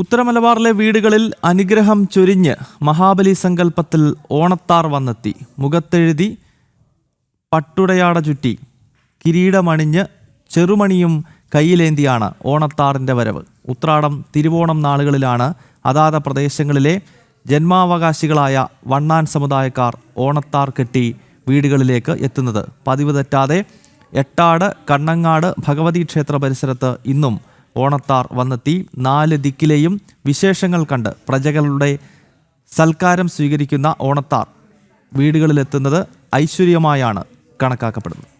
ഉത്തരമലബാറിലെ വീടുകളിൽ അനുഗ്രഹം ചൊരിഞ്ഞ് മഹാബലി സങ്കല്പത്തിൽ ഓണത്താർ വന്നെത്തി. മുഖത്തെഴുതി പട്ടുടയാട ചുറ്റി കിരീടമണിഞ്ഞ് ചെറുമണിയും കയ്യിലേന്തിയാണ് ഓണത്താറിന്റെ വരവ്. ഉത്രാടം തിരുവോണം നാളുകളിലാണ് അതാത് പ്രദേശങ്ങളിലെ ജന്മാവകാശികളായ വണ്ണാൻ സമുദായക്കാർ ഓണത്താർ കെട്ടി വീടുകളിലേക്ക് എത്തുന്നത്. പതിവ് തെറ്റാതെ എട്ടാട് കണ്ണങ്ങാട് ഭഗവതി ക്ഷേത്ര പരിസരത്ത് ഇന്നും ഓണത്താർ വന്നെത്തി നാല് ദിക്കിലെയും വിശേഷങ്ങൾ കണ്ട് പ്രജകളുടെ സൽക്കാരം സ്വീകരിക്കുന്ന ഓണത്താർ വീടുകളിലെത്തുന്നത് ഐശ്വര്യമായാണ് കണക്കാക്കപ്പെടുന്നത്.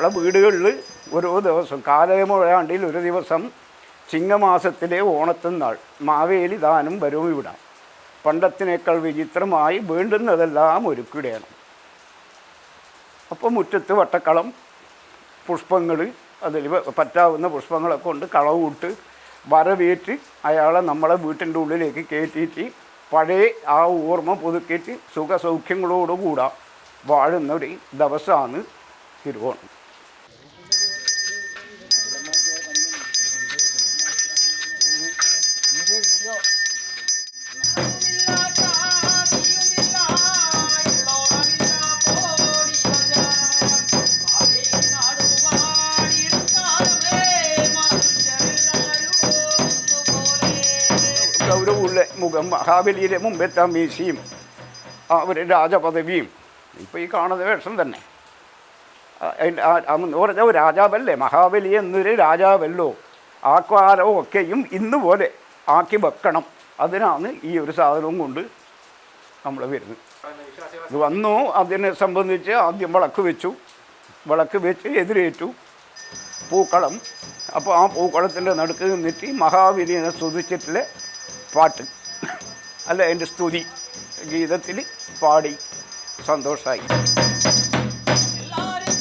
നമ്മളെ വീടുകളിൽ ഓരോ ദിവസം കാലമുഴാണ്ടിൽ ഒരു ദിവസം ചിങ്ങമാസത്തിലെ ഓണത്തിനാൾ മാവേലി ദാനം വരും ഇവിടെ. പണ്ടത്തിനേക്കാൾ വിചിത്രമായി വേണ്ടുന്നതെല്ലാം ഒരുക്കിടയാണ് അപ്പോൾ മുറ്റത്ത് വട്ടക്കളം പുഷ്പങ്ങൾ അതിൽ പറ്റാവുന്ന പുഷ്പങ്ങളെ കൊണ്ട് കളവൂട്ട് വരവേറ്റ് അയാളെ നമ്മളെ വീട്ടിന്റെ ഉള്ളിലേക്ക് കയറ്റിയിട്ട് പഴയ ആ ഓർമ്മ പുതുക്കിയിട്ട് സുഖസൗഖ്യങ്ങളോടുകൂടാ വാഴുന്ന ഒരു ദിവസമാണ് തിരുവോണം. ഗൗരവമുള്ള മുഖം മഹാബലിയിലെ മുമ്പത്തെ മീശയും അവർ രാജപദവിയും. ഇപ്പോൾ ഈ കാണുന്ന വേഷം തന്നെ. എന്ന് പറഞ്ഞ രാജാവല്ലേ? മഹാബലി എന്നൊരു രാജാവല്ലോ. ആ കാലം ഒക്കെയും ഇന്ന് പോലെ ആക്കി വെക്കണം. അതിനാണ് ഈ ഒരു സാധനവും കൊണ്ട് നമ്മൾ വരുന്നത്. ഇത് വന്നു അതിനെ സംബന്ധിച്ച് ആദ്യം വിളക്ക് വെച്ചു. വിളക്ക് വെച്ച് എതിരേറ്റു. പൂക്കളം. അപ്പോൾ ആ പൂക്കളത്തിന്റെ നടുക്ക് നിന്നിട്ട് മഹാബലിനെ സ്തുതിച്ചിട്ടുള്ള പാട്ട്. അല്ല എന്റെ സ്തുതി ഗീതത്തിൽ പാടി സന്തോഷമായി എല്ലാവരും